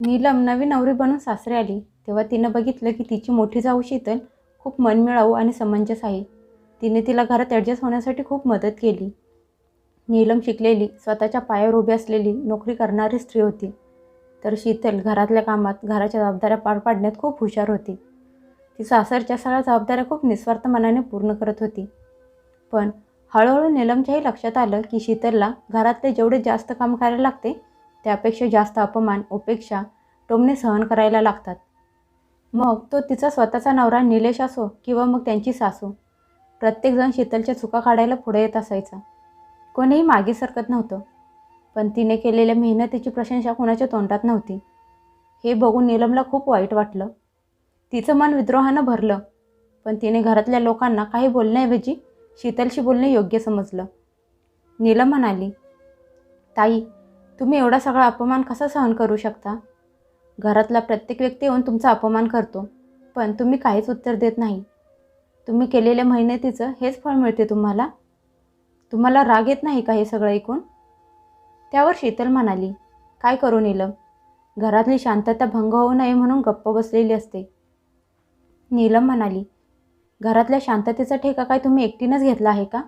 नीलम नवी नवरी बनून सासरे आली. तेव्हा तिनं बघितलं की तिची मोठी जाऊ शीतल खूप मनमिळाऊ आणि समंजस आहे. तिने तिला घरात ॲडजस्ट होण्यासाठी खूप मदत केली. नीलम शिकलेली स्वतःच्या पायावर उभी असलेली नोकरी करणारी स्त्री होती. तर शीतल घरातल्या कामात घराच्या जबाबदाऱ्या पार पाडण्यात खूप हुशार होती. ती सासरच्या सगळ्या जबाबदाऱ्या खूप निस्वार्थ मनाने पूर्ण करत होती. पण हळूहळू नीलमच्याही लक्षात आलं की शीतलला घरातले जेवढे जास्त काम करायला लागते त्यापेक्षा जास्त अपमान उपेक्षा टोमणे सहन करायला लागतात. मग तो तिचा स्वतःचा नवरा निलेश असो किंवा मग त्यांची सासू प्रत्येकजण शीतलच्या चुका काढायला पुढे येत असायचा. कोणीही मागे सरकत नव्हतं पण तिने केलेल्या मेहनतीची प्रशंसा कोणाच्या तोंडात नव्हती. हे बघून नीलमला खूप वाईट वाटलं. तिचं मन विद्रोहानं भरलं पण तिने घरातल्या लोकांना काही बोलण्याऐवजी शीतलशी बोलणे योग्य समजलं. नीलम म्हणाली ताई तुम्ही एवढा सगळा अपमान कसा सहन करू शकता? घरातला प्रत्येक व्यक्ती येऊन तुमचा अपमान करतो पण तुम्ही काहीच उत्तर देत नाही. तुम्ही केलेल्या मेहनतीचं हेच फळ मिळते तुम्हाला? तुम्हाला राग येत नाही का हे सगळं ऐकून? त्यावर शीतल म्हणाली काय करू नीलम? घरातली शांतता भंग होऊ नये म्हणून गप्प बसलेली असते. नीलम म्हणाली घरातल्या शांततेचा ठेका काय तुम्ही एकटीनंच घेतला आहे का?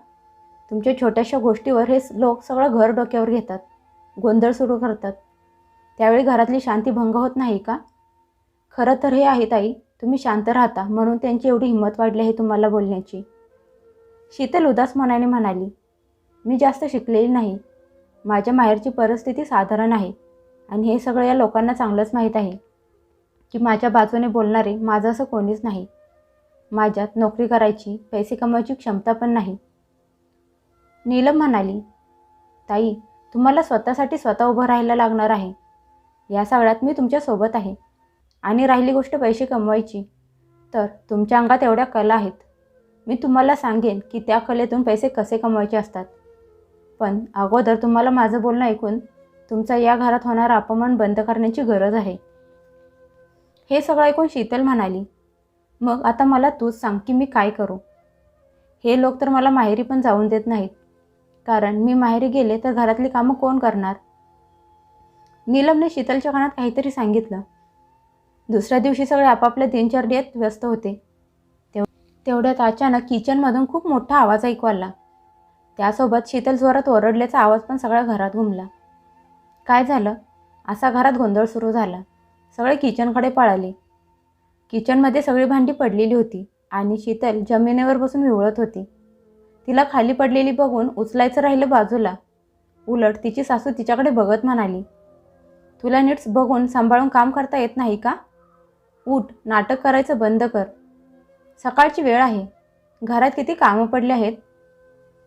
तुमच्या छोट्याशा गोष्टीवर हे लोक सगळं घर डोक्यावर घेतात. गोंधळ सुरू करतात. त्यावेळी घरातली शांती भंग होत नाही का? खरं तर हे आहे ताई तुम्ही शांत राहता म्हणून त्यांची एवढी हिंमत वाढली आहे तुम्हाला बोलण्याची. शीतल उदास मनाने म्हणाली मी जास्त शिकलेली नाही. माझ्या माहेरची परिस्थिती साधारण आहे आणि हे सगळं या लोकांना चांगलंच माहीत आहे की माझ्या बाजूने बोलणारे माझं असं कोणीच नाही. माझ्यात नोकरी करायची पैसे कमवायची क्षमता पण नाही. नीलम म्हणाली ताई तुम्हाला स्वतःसाठी स्वतः उभं राहायला लागणार आहे. या सगळ्यात मी तुमच्यासोबत आहे. आणि राहिली गोष्ट पैसे कमवायची. तर तुमच्या अंगात एवढ्या कला आहेत. मी तुम्हाला सांगेन की त्या कलेतून पैसे कसे कमवायचे असतात. पण अगोदर तुम्हाला माझं बोलणं ऐकून तुमचा या घरात होणारा अपमान बंद करण्याची गरज आहे. हे सगळं ऐकून शीतल म्हणाली मग आता मला तूच सांग की मी काय करू? हे लोक तर मला माहेरी पण जाऊन देत नाहीत. कारण मी माहेरी गेले तर घरातली कामं कोण करणार? नीलमने शीतलच्या कानात काहीतरी सांगितलं. दुसऱ्या दिवशी सगळे आपापल्या दिनचर्येत व्यस्त होते. तेव तेवढ्यात अचानक किचनमधून खूप मोठा आवाज ऐकू आला. त्यासोबत शीतल जोरात ओरडल्याचा आवाज पण सगळ्या घरात घुमला. काय झालं? असा घरात गोंधळ सुरू झाला. सगळे किचनकडे पळाले. किचनमध्ये सगळी भांडी पडलेली होती आणि शीतल जमिनीवर बसून विवळत होती. तिला खाली पडलेली बघून उचलायचं राहिलं बाजूला. उलट तिची सासू तिच्याकडे बघत म्हणाली तुला नीट्स बघून सांभाळून काम करता येत नाही का? उठ नाटक करायचं बंद कर. सकाळची वेळ आहे. घरात किती कामं पडली आहेत?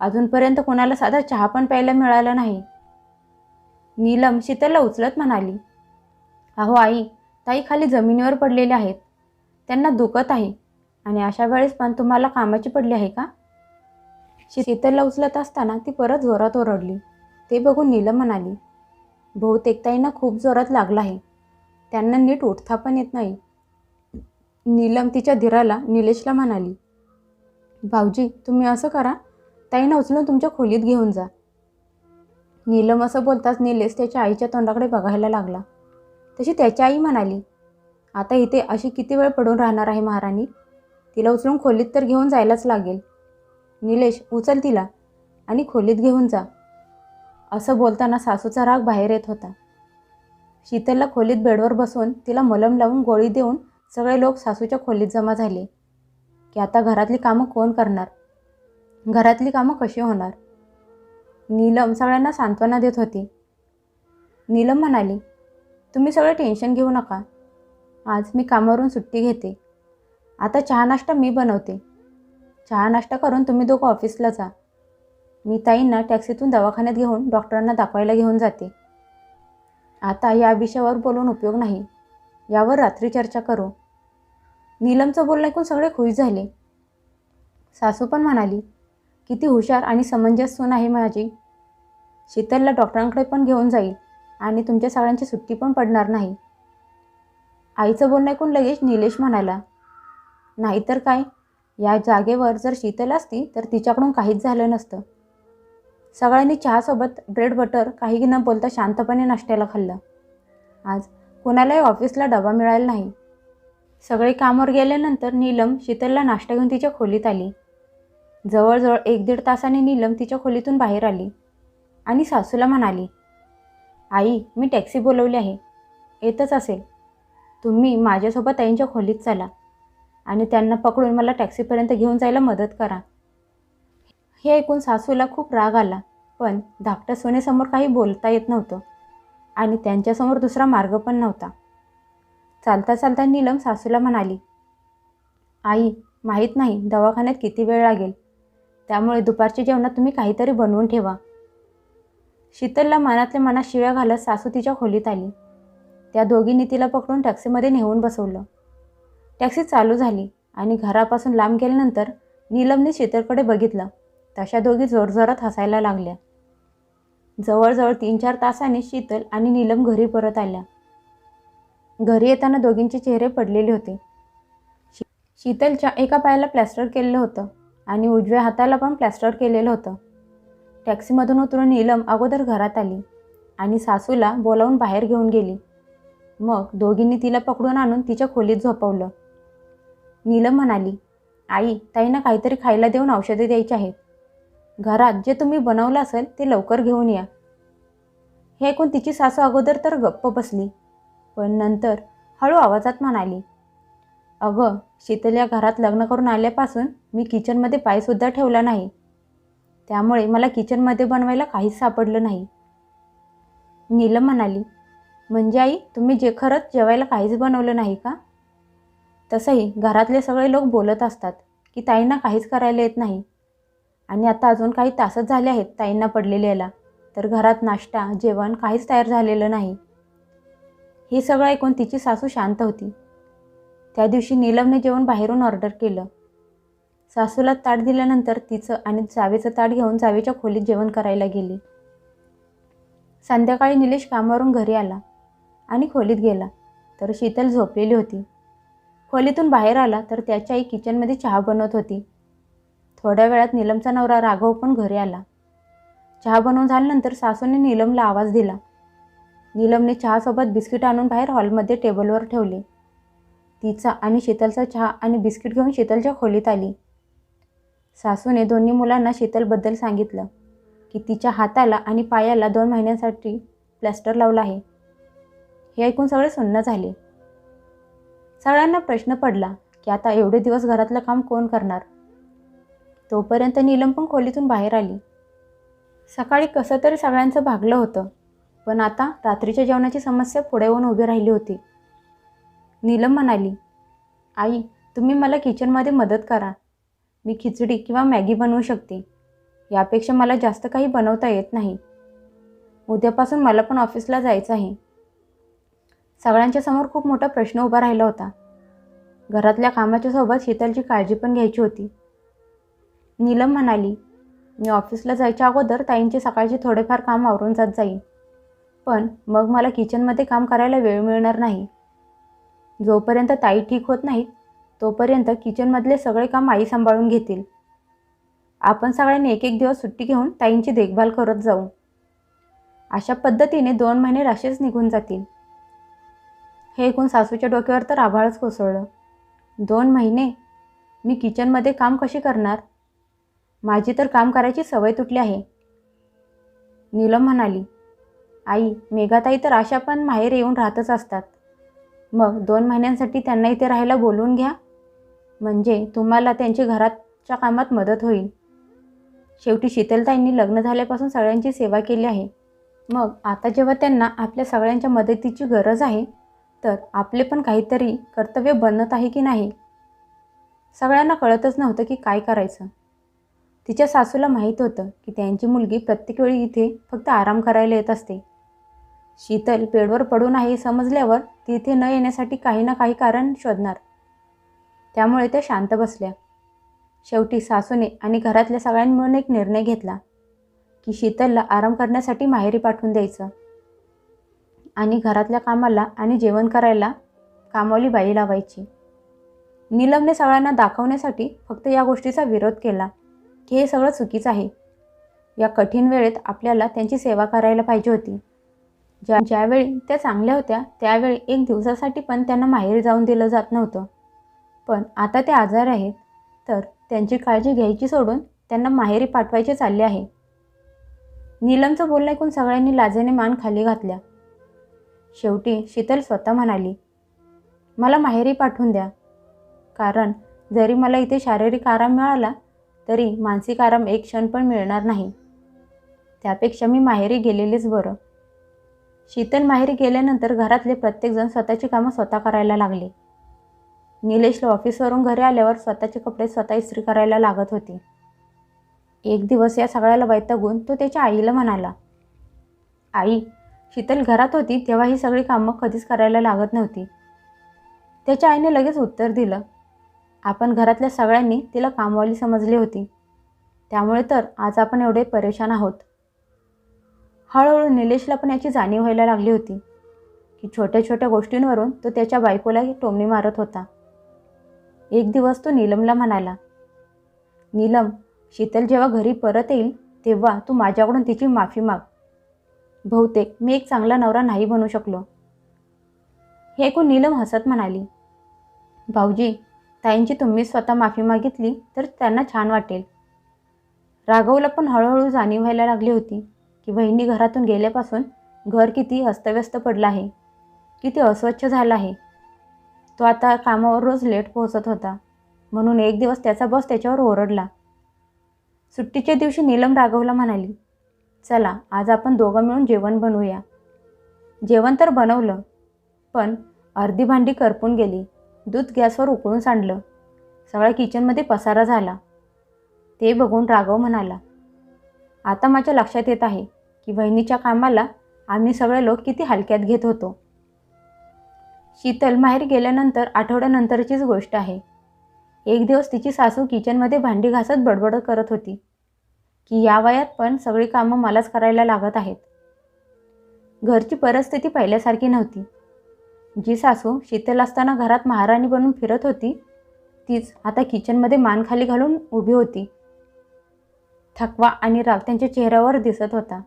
अजूनपर्यंत कोणाला साधा चहा पण प्यायला मिळाला नाही. नीलम शीतलला उचलत म्हणाली अहो आई ताई खाली जमिनीवर पडलेले आहेत. त्यांना दुखत आहे. आणि अशा वेळेस पण तुम्हाला कामाची पडली आहे का? शीतलला उचलत असताना ती परत जोरात ओरडली. ते बघून नीलम म्हणाली बहुतेक ताईंना खूप जोरात लागला आहे. त्यांना नीट उठता पण येत नाही. नीलम तिच्या धीराला निलेशला म्हणाली भाऊजी तुम्ही असं करा. ताईंना उचलून तुमच्या खोलीत घेऊन जा. नीलम असं बोलताच निलेश त्याच्या आईच्या तोंडाकडे बघायला लागला. तशी त्याची आई म्हणाली आता इथे अशी किती वेळ पडून राहणार आहे महाराणी? तिला उचलून खोलीत तर घेऊन जायलाच लागेल. निलेश उचल तिला आणि खोलीत घेऊन जा. असं बोलताना सासूचा राग बाहेर येत होता. शीतलला खोलीत बेडवर बसवून तिला मलम लावून गोळी देऊन सगळे लोक सासूच्या खोलीत जमा झाले. की आता घरातली कामं कोण करणार? घरातली कामं कशी होणार? नीलम सगळ्यांना सांत्वना देत होती. नीलम म्हणाली तुम्ही सगळे टेन्शन घेऊ नका. आज मी कामावरून सुट्टी घेते. आता चहा नाश्ता मी बनवते. चहा नाश्ता करून तुम्ही दोघं ऑफिसला जा. मी ताईंना टॅक्सीतून दवाखान्यात घेऊन डॉक्टरांना दाखवायला घेऊन जाते. आता या विषयावर बोलून उपयोग नाही. यावर रात्री चर्चा करू. नीलमचं बोलणं ऐकून सगळे खुश झाले. सासू पण म्हणाली किती हुशार आणि समंजस सून आहे माझी. शीतलला डॉक्टरांकडे पण घेऊन जाईल आणि तुमच्या सगळ्यांची सुट्टी पण पडणार नाही. आईचं बोलणं ऐकून लगेच निलेश म्हणाला नाहीतर काय? या जागेवर जर शीतल असती तर तिच्याकडून काहीच झालं नसतं. सगळ्यांनी चहासोबत ब्रेड बटर काही न बोलता शांतपणे नाश्त्याला खाल्लं. आज कोणालाही ऑफिसला डबा मिळाला नाही. सगळे कामावर गेल्यानंतर नीलम शीतलला नाश्ता घेऊन तिच्या खोलीत आली. जवळजवळ एक दीड तासाने नीलम तिच्या खोलीतून बाहेर आली आणि सासूला म्हणाली आई मी टॅक्सी बोलवली आहे. येतच असेल. तुम्ही माझ्यासोबत ताईंच्या खोलीत चला. आणि त्यांना पकडून मला टॅक्सीपर्यंत घेऊन जायला मदत करा. हे ऐकून सासूला खूप राग आला पण धाकट्या सोनेसमोर काही बोलता येत नव्हतं आणि त्यांच्यासमोर दुसरा मार्ग पण नव्हता. चालता चालता नीलम सासूला म्हणाली आई माहीत नाही दवाखान्यात किती वेळ लागेल. त्यामुळे दुपारच्या जेवणात तुम्ही काहीतरी बनवून ठेवा. शीतलला मनातल्या मनात शिव्या घालत सासू तिच्या खोलीत आली. त्या दोघींनी तिला पकडून टॅक्सीमध्ये नेऊन बसवलं. टॅक्सी चालू झाली आणि घरापासून लांब गेल्यानंतर नीलमने शीतलकडे बघितलं. तशा दोघी जोरजोरात हसायला लागल्या. जवळजवळ तीन चार तासाने शीतल आणि नीलम घरी परत आल्या. घरी येताना दोघींचे चेहरे पडलेले होते. शी शीतलच्या एका पायाला प्लॅस्टर केलेलं होतं आणि उजव्या हाताला पण प्लॅस्टर केलेलं होतं. टॅक्सीमधून उतरून नीलम अगोदर घरात आली आणि सासूला बोलावून बाहेर घेऊन गेली. मग दोघींनी तिला पकडून आणून तिच्या खोलीत झोपवलं. नीलम म्हणाली आई ताईंना काहीतरी खायला देऊन औषधे द्यायची आहेत. घरात जे तुम्ही बनवलं असेल ते लवकर घेऊन या. हे ऐकून तिची सासू अगोदर तर गप्प बसली पण नंतर हळू आवाजात म्हणाली अगं शीतल या घरात लग्न करून आल्यापासून मी किचनमध्ये पायसुद्धा ठेवला नाही. त्यामुळे मला किचनमध्ये बनवायला काहीच सापडलं नाही. नीलम म्हणाली म्हणजे आई तुम्ही जे खरंच जेवायला काहीच बनवलं नाही का? तसंही घरातले सगळे लोक बोलत असतात की ताईंना काहीच करायला येत नाही. आणि आता अजून काही तासच झाले आहेत ताईंना पडलेल्याला तर घरात नाश्ता जेवण काहीच तयार झालेलं नाही. हे सगळं ऐकून तिची सासू शांत होती. त्या दिवशी नीलमने जेवण बाहेरून ऑर्डर केलं. सासूला ताट दिल्यानंतर तिचं आणि जावेचं ताट घेऊन जावेच्या खोलीत जेवण करायला गेली. संध्याकाळी निलेश कामावरून घरी आला आणि खोलीत गेला तर शीतल झोपलेली होती. खोलीतून बाहेर आला तर त्याची आई किचनमध्ये चहा बनवत होती. थोड्या वेळात नीलमचा नवरा राघव पण घरी आला. चहा बनवून झाल्यानंतर सासूने नीलमला आवाज दिला. नीलमने चहासोबत बिस्किट आणून बाहेर हॉलमध्ये टेबलवर ठेवले. तिचा आणि शीतलचा चहा आणि बिस्किट घेऊन शीतलच्या खोलीत आली. सासूने दोन्ही मुलांना शीतलबद्दल सांगितलं की तिच्या हाताला आणि पायाला दोन महिन्यांसाठी प्लॅस्टर लावला आहे. हे ऐकून सगळे सुन्न झाले. सगळ्यांना प्रश्न पडला की आता एवढे दिवस घरातलं काम कोण करणार? तोपर्यंत नीलम पण खोलीतून बाहेर आली. सकाळी कसं तरी सगळ्यांचं भागलं होतं पण आता रात्रीच्या जेवणाची समस्या पुढे येऊन उभी राहिली होती. नीलम म्हणाली आई तुम्ही मला किचनमध्ये मदत करा. मी खिचडी किंवा मॅगी बनवू शकते. यापेक्षा मला जास्त काही बनवता येत नाही. उद्यापासून मला पण ऑफिसला जायचं आहे. सगळ्यांच्या समोर खूप मोठा प्रश्न उभा राहिला होता. घरातल्या कामाच्या सोबत शीतलची काळजी पण घ्यायची होती. नीलम म्हणाली मी ऑफिसला जायच्या अगोदर ताईंचे सकाळचे थोडेफार काम आवरून जात जाईल पण मग मला किचनमध्ये काम करायला वेळ मिळणार नाही. जोपर्यंत ताई ठीक होत नाहीत तोपर्यंत किचनमधले सगळे काम आई सांभाळून घेतील. आपण सगळ्यांनी एक एक दिवस सुट्टी घेऊन ताईंची देखभाल करत जाऊ. अशा पद्धतीने दोन महिने राशीच निघून जातील. हे ऐकून सासूच्या डोक्यावर तर आभाळच कोसळलं. दोन महिने? मी किचनमध्ये काम कशी करणार? माझी तर काम करायची सवय तुटली आहे. नीलम म्हणाली आई मेघाताई तर अशा पण माहेर येऊन राहतच असतात. मग दोन महिन्यांसाठी त्यांना इथे राहायला बोलवून घ्या. म्हणजे तुम्हाला त्यांची घराच्या कामात मदत होईल. शेवटी शीतलताईंनी लग्न झाल्यापासून सगळ्यांची सेवा केली आहे. मग आता जेव्हा त्यांना आपल्या सगळ्यांच्या मदतीची गरज आहे तर आपले पण काहीतरी कर्तव्य बनत आहे की नाही? सगळ्यांना कळतच नव्हतं की काय करायचं. तिच्या सासूला माहीत होतं की त्यांची मुलगी प्रत्येक वेळी इथे फक्त आराम करायला येत असते. शीतल पेडवर पडून आहे समजल्यावर ती इथे न येण्यासाठी काही ना काही कारण शोधणार. त्यामुळे त्या शांत बसल्या. शेवटी सासूने आणि घरातल्या सगळ्यांनी मिळून एक निर्णय घेतला की शीतलला आराम करण्यासाठी माहेरी पाठवून द्यायचं. आणि घरातल्या कामाला आणि जेवण करायला कामवाली बाई लावायची. नीलमने सगळ्यांना दाखवण्यासाठी फक्त या गोष्टीचा विरोध केला की हे सगळं चुकीचं आहे. या कठीण वेळेत आपल्याला त्यांची सेवा करायला पाहिजे होती. ज्या ज्यावेळी त्या चांगल्या होत्या त्यावेळी एक दिवसासाठी पण त्यांना माहेर जाऊन दिलं जात नव्हतं. पण आता ते आजार आहेत तर त्यांची काळजी घ्यायची सोडून त्यांना माहेरी पाठवायचे चालले आहे. नीलमचं बोलणं ऐकून सगळ्यांनी लाजेने मान खाली घातल्या. शेवटी शीतल स्वतः म्हणाली मला माहेरी पाठवून द्या. कारण जरी मला इथे शारीरिक आराम मिळाला तरी मानसिक आराम एक क्षण पण मिळणार नाही. त्यापेक्षा मी माहेरी गेलेलेच बरं. शीतल माहेरी गेल्यानंतर घरातले प्रत्येकजण स्वतःची कामं स्वतः करायला लागले. निलेशला ऑफिसवरून घरी आल्यावर स्वतःचे कपडे स्वतः इस्त्री करायला लागत होते. एक दिवस या सगळ्याला वैतागून तो त्याच्या आईला म्हणाला आई शीतल घरात होती तेव्हा ही सगळी कामं कधीच करायला लागत नव्हती. त्याच्या आईने लगेच उत्तर दिलं. आपण घरातल्या सगळ्यांनी तिला कामवाली समजली होती. त्यामुळे तर आज आपण एवढे परेशान आहोत. हळूहळू निलेशला पण याची जाणीव व्हायला लागली होती की छोट्या छोट्या गोष्टींवरून तो त्याच्या बायकोला टोमणी मारत होता. एक दिवस तो नीलमला म्हणाला नीलम शीतल जेव्हा घरी परत येईल तेव्हा तू माझ्याकडून तिची माफी माग. बहुतेक मी एक चांगला नवरा नाही बनू शकलो. हे ऐकून नीलम हसत म्हणाली. भाऊजी ताईंची तुम्ही स्वतः माफी मागितली तर त्यांना छान वाटेल. राघवला पण हळूहळू जाणीव व्हायला लागली होती की बहिणी घरातून गेल्यापासून घर किती अस्तव्यस्त पडलं आहे किती अस्वच्छ झालं आहे. तो आता कामावर रोज लेट पोहोचत होता. म्हणून एक दिवस त्याचा बॉस त्याच्यावर ओरडला. सुट्टीच्या दिवशी नीलम राघवला म्हणाली चला आज आपण दोघं मिळून जेवण बनवूया. जेवण तर बनवलं पण अर्धी भांडी करपून गेली दूध गॅसवर उकळून सांडलं. सगळ्या किचनमध्ये पसारा झाला. ते बघून राघव म्हणाला आता माझ्या लक्षात येत आहे की वहिनीच्या कामाला आम्ही सगळे लोक किती हलक्यात घेत होतो. शीतल माहेर गेल्यानंतर आठवड्यानंतरचीच गोष्ट आहे. एक दिवस तिची सासू किचनमध्ये भांडी घासत बडबड करत होती. की या वयात पण सगळी कामं मलाच करायला लागत आहेत. घरची परिस्थिती पहिल्यासारखी नव्हती. जी सासू शीतल असताना घरात महाराणी बनून फिरत होती तीच आता किचनमध्ये मान खाली घालून उभी होती. थकवा आणि राग त्यांच्या चेहऱ्यावर दिसत होता.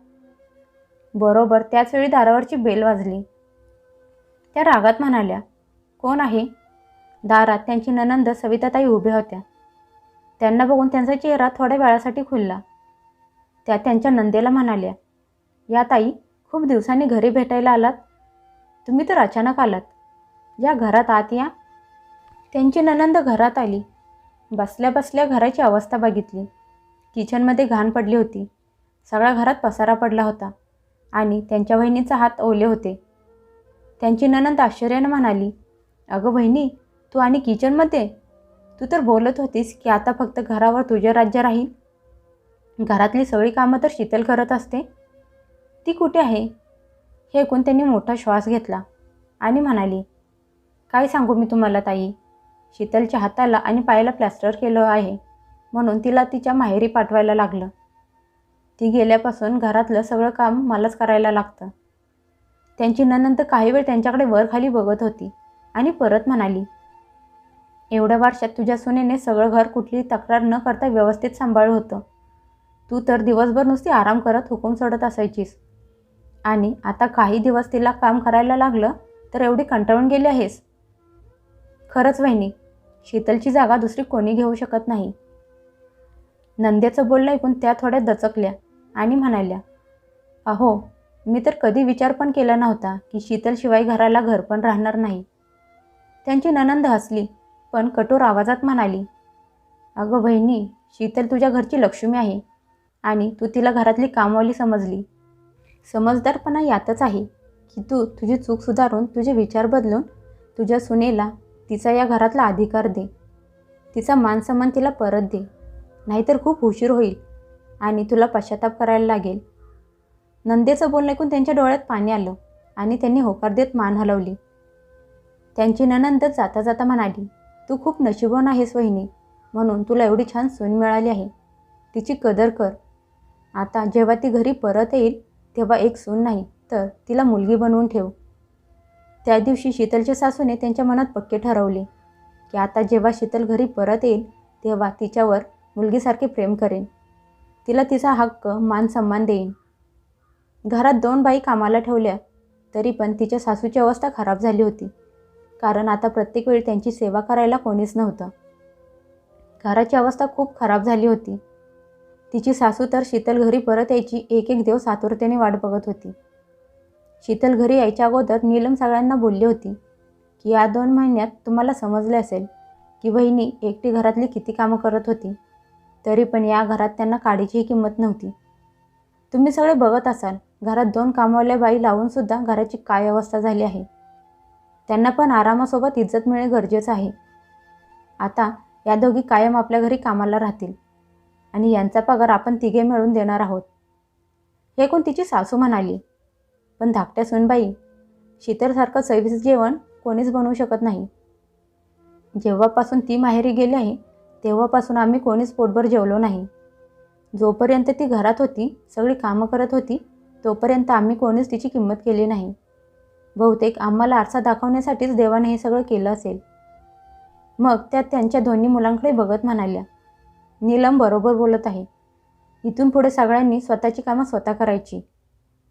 बरोबर त्याचवेळी दारावरची बेल वाजली. त्या रागात म्हणाल्या कोण आहे? दारात त्यांची ननंद सविताताई उभ्या होत्या. त्यांना बघून त्यांचा चेहरा थोड्या वेळासाठी खुलला. त्या त्यांच्या नंदेला म्हणाल्या या ताई खूप दिवसांनी घरी भेटायला आलात. तुम्ही तर अचानक आलात. या घरात आत या. त्यांची ननंद घरात आली. बसल्या बसल्या घराची अवस्था बघितली. किचनमध्ये घाण पडली होती. सगळ्या घरात पसारा पडला होता आणि त्यांच्या बहिणीचा हात ओले होते. त्यांची ननंद आश्चर्यानं म्हणाली अगं बहिणी तू आणि किचनमध्ये तू तर बोलत होतीस की आता फक्त घरावर तुझे राज्य राहील? घरातली सगळी कामं तर शीतल करत असते. ती कुठे आहे? हे ऐकून त्यांनी मोठा श्वास घेतला आणि म्हणाली काय सांगू मी तुम्हाला ताई? शीतलच्या हाताला आणि पायाला प्लॅस्टर केलं आहे. म्हणून तिला तिच्या माहेरी पाठवायला लागलं. ती गेल्यापासून घरातलं सगळं काम मलाच करायला लागतं. त्यांची ननंद काही वेळ त्यांच्याकडे वर खाली बघत होती आणि परत म्हणाली एवढ्या वर्षात तुझ्या सुनेने सगळं घर कुठली तक्रार न करता व्यवस्थित सांभाळलं होतं. तू तर दिवसभर नुसती आराम करत हुकूम सोडत असायचीस. आणि आता काही दिवस तिला काम करायला लागलं तर एवढी कंटाळून गेली आहेस? खरंच वहिनी शीतलची जागा दुसरी कोणी घेऊ शकत नाही. नंद्याचं बोलणं ऐकून त्या थोड्या दचकल्या आणि म्हणाल्या अहो मी तर कधी विचार पण केला नव्हता की शीतलशिवाय घराला घर पण राहणार नाही. त्यांची ननंद हसली पण कठोर आवाजात म्हणाली अगं बहिणी शीतल तुझ्या घरची लक्ष्मी आहे. आणि तू तिला घरातली कामवाली समजली. समजदारपणा यातच आहे की तू तुझी चूक सुधारून तुझे विचार बदलून तुझ्या सुनेला तिचा या घरातला अधिकार दे. तिचा मानसन्मान तिला परत दे. नाहीतर खूप उशीर होईल आणि तुला पश्चाताप करायला लागेल. नंदेचं बोलणं ऐकून त्यांच्या डोळ्यात पाणी आलं आणि त्यांनी होकार देत मान हलवली. त्यांची ननंद जाता जाता म्हणाली तू खूप नशिबवान आहेस वहिनी म्हणून तुला एवढी छान सून मिळाली आहे. तिची कदर कर. आता जेव्हा ती घरी परत येईल तेव्हा एक सून नाही तर तिला मुलगी बनवून ठेव. त्या दिवशी शीतलच्या सासूने त्यांच्या मनात पक्के ठरवले की आता जेव्हा शीतल घरी परत येईल तेव्हा तिच्यावर मुलगीसारखे प्रेम करेन. तिला तिचा हक्क मान सन्मान देईन. घरात दोन बाई कामाला ठेवल्या तरी पण तिच्या सासूची अवस्था खराब झाली होती कारण आता प्रत्येक वेळी त्यांची सेवा करायला कोणीच नव्हतं. घराची अवस्था खूप खराब झाली होती. तिची सासू तर शीतल घरी परत यायची एक एक दिवस आतुरतेने वाट बघत होती. शीतल घरी यायच्या अगोदर नीलम सगळ्यांना बोलली होती की या दोन महिन्यात तुम्हाला समजले असेल की वहिनी एकटी घरातली किती कामं करत होती तरी पण या घरात त्यांना काडीचीही किंमत नव्हती. तुम्ही सगळे बघत असाल घरात दोन कामवाल्या बाई लावूनसुद्धा घराची काय अवस्था झाली आहे. त्यांना पण आरामासोबत इज्जत मिळणे गरजेचं आहे. आता या दोघी कायम आपल्या घरी कामाला राहतील. आणि यांचा पगार आपण तिघे मिळून देणार आहोत. हे कोण तिची सासू म्हणाली? पण धाकट्या सुनबाई शीतलसारखं चवीचं जेवण कोणीच बनवू शकत नाही. जेव्हापासून ती माहेरी गेली आहे तेव्हापासून आम्ही कोणीच पोटभर जेवलो नाही. जोपर्यंत ती घरात होती सगळी कामं करत होती तोपर्यंत आम्ही कोणीच तिची किंमत केली नाही. बहुतेक आम्हाला आरसा दाखवण्यासाठीच देवाने हे सगळं केलं असेल. मग त्या त्यांच्या दोन्ही मुलांकडे बघत म्हणाल्या नीलम बरोबर बोलत आहे. इथून पुढे सगळ्यांनी स्वतःची कामं स्वतः करायची.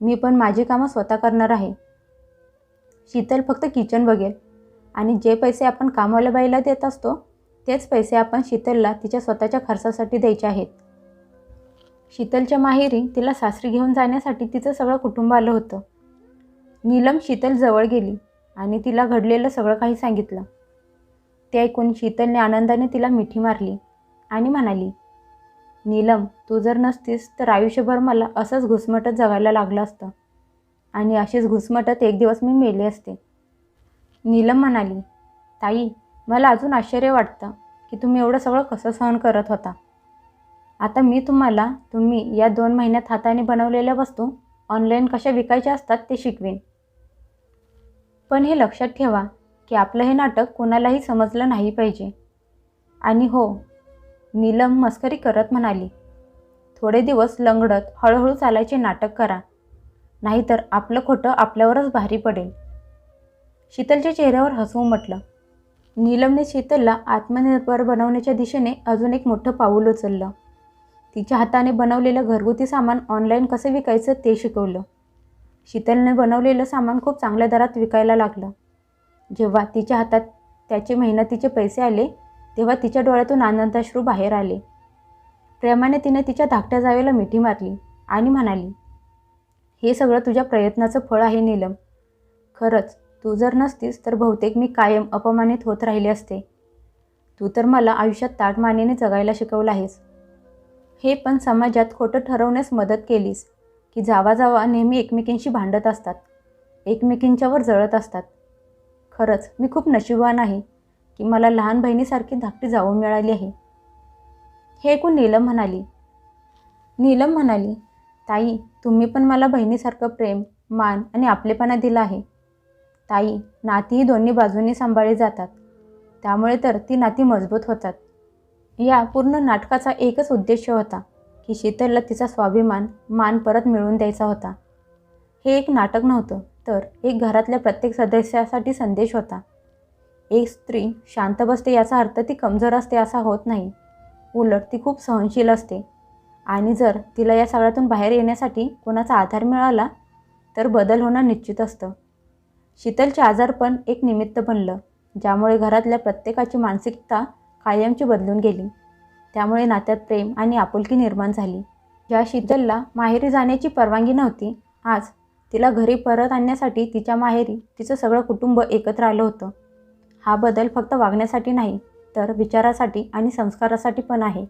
मी पण माझी कामं स्वतः करणार आहे. शीतल फक्त किचन बघेल. आणि जे पैसे आपण कामवाल्या बाईला देत असतो तेच पैसे आपण शीतलला तिच्या स्वतःच्या खर्चासाठी द्यायचे आहेत. शीतलच्या माहेरी तिला सासरी घेऊन जाण्यासाठी तिचं सगळं कुटुंब आलं होतं. नीलम शीतल जवळ गेली आणि तिला घडलेलं सगळं काही सांगितलं. ते ऐकून शीतलने आनंदाने तिला मिठी मारली. आणि म्हणाली नीलम तू जर नसतीस तर आयुष्यभर मला असंच घुसमटत जगायला लागलं असतं. आणि अशीच घुसमटत एक दिवस मी मेले असते. नीलम म्हणाली ताई मला अजून आश्चर्य वाटतं की तुम्ही एवढं सगळं कसं सहन करत होता. आता मी तुम्हाला तुम्ही या दोन महिन्यात हाताने बनवलेल्या वस्तू ऑनलाईन कशा विकायच्या असतात ते शिकवेन. पण हे लक्षात ठेवा की आपलं हे नाटक कोणालाही समजलं नाही पाहिजे. आणि हो नीलम मस्करी करत म्हणाली थोडे दिवस लंगडत हळूहळू चालायचे नाटक करा नाहीतर आपलं खोटं आपल्यावरच भारी पडेल. शीतलच्या चेहऱ्यावर हसवून म्हटलं नीलमने शीतलला आत्मनिर्भर बनवण्याच्या दिशेने अजून एक मोठं पाऊल उचललं. तिच्या हाताने बनवलेलं घरगुती सामान ऑनलाईन कसं विकायचं ते शिकवलं. शीतलने बनवलेलं सामान खूप चांगल्या दरात विकायला लागलं. जेव्हा तिच्या हातात त्याचे मेहनतीचे पैसे आले तेव्हा तिच्या डोळ्यातून आनंदाश्रू बाहेर आले. प्रेमाने तिने तिच्या धाकट्या जावेला मिठी मारली आणि म्हणाली हे सगळं तुझ्या प्रयत्नाचं फळ आहे नीलम. खरंच तू जर नसतीस तर बहुतेक मी कायम अपमानित होत राहिले असते. तू तर मला आयुष्यात ताटमानेने जगायला शिकवलं आहेस. हे पण समाजात खोटं ठरवण्यास मदत केलीस की जावा जावा नेहमी एकमेकींशी भांडत असतात एकमेकींच्यावर जळत असतात. खरंच मी खूप नशिबवान आहे. की मला लहान बहिणीसारखी धाकटी जाऊ मिळाली आहे. हे ऐकून नीलम म्हणाली नीलम म्हणाली ताई तुम्ही पण मला बहिणीसारखं प्रेम मान आणि आपलेपणा दिला आहे. ताई नातीही दोन्ही बाजूंनी सांभाळली जातात. त्यामुळे तर ती नाती मजबूत होतात. या पूर्ण नाटकाचा एकच उद्देश होता की शीतलला तिचा स्वाभिमान मान परत मिळवून द्यायचा होता. हे एक नाटक नव्हतं तर एक घरातल्या प्रत्येक सदस्यासाठी संदेश होता. एक स्त्री शांत बसते याचा अर्थ ती कमजोर असते असा होत नाही. उलट ती खूप सहनशील असते. आणि जर तिला या सगळ्यातून बाहेर येण्यासाठी कोणाचा आधार मिळाला तर बदल होणं निश्चित असतं. शीतलचे आजारपण एक निमित्त बनलं ज्यामुळे घरातल्या प्रत्येकाची मानसिकता कायमची बदलून गेली. त्यामुळे नात्यात प्रेम आणि आपुलकी निर्माण झाली. ज्या शीतलला माहेरी जाण्याची परवानगी नव्हती आज तिला घरी परत आणण्यासाठी तिच्या माहेरी तिचं सगळं कुटुंब एकत्र आलं होतं. हा बदल फक्त वागण्यासाठी नाही तर विचारासाठी आणि संस्कारासाठी पण आहे.